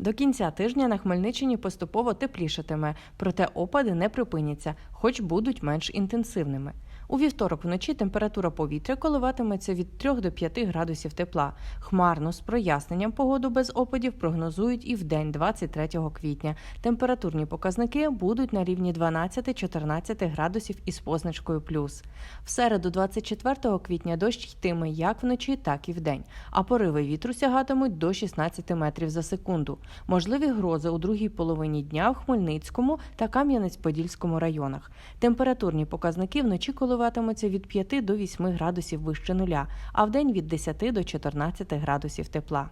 До кінця тижня на Хмельниччині поступово теплішатиме, проте опади не припиняться, хоч будуть менш інтенсивними. У вівторок вночі температура повітря коливатиметься від 3 до 5 градусів тепла. Хмарно з проясненням погоду без опадів прогнозують і в день 23 квітня. Температурні показники будуть на рівні 12-14 градусів із позначкою плюс. В середу 24 квітня дощ йтиме як вночі, так і вдень, а пориви вітру сягатимуть до 16 метрів за секунду. Можливі грози у другій половині дня в Хмельницькому та Кам'янець-Подільському районах. Температурні показники вночі коливатимуться від 5 до 8 градусів вище нуля, а вдень від 10 до 14 градусів тепла.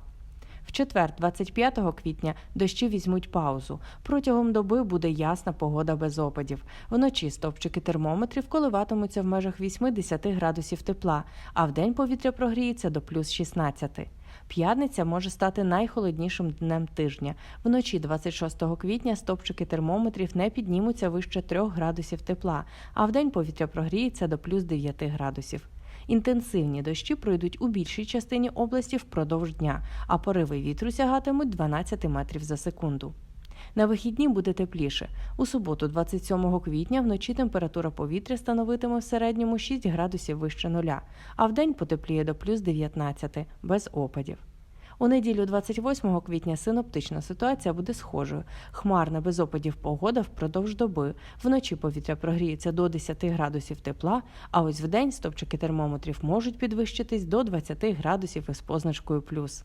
В четвер, 25 квітня, дощі візьмуть паузу. Протягом доби буде ясна погода без опадів. Вночі стовпчики термометрів коливатимуться в межах 8-10 градусів тепла, а вдень повітря прогріється до плюс 16. П'ятниця може стати найхолоднішим днем тижня. Вночі 26 квітня стопчики термометрів не піднімуться вище 3 градусів тепла, а вдень повітря прогріється до плюс 9 градусів. Інтенсивні дощі пройдуть у більшій частині області впродовж дня, а пориви вітру сягатимуть 12 метрів за секунду. На вихідні буде тепліше. У суботу, 27 квітня, вночі температура повітря становитиме в середньому 6 градусів вище нуля, а вдень потепліє до плюс 19, без опадів. У неділю 28 квітня синоптична ситуація буде схожою. Хмарна без опадів погода впродовж доби. Вночі повітря прогріється до 10 градусів тепла, а ось вдень стопчики термометрів можуть підвищитись до 20 градусів із позначкою плюс.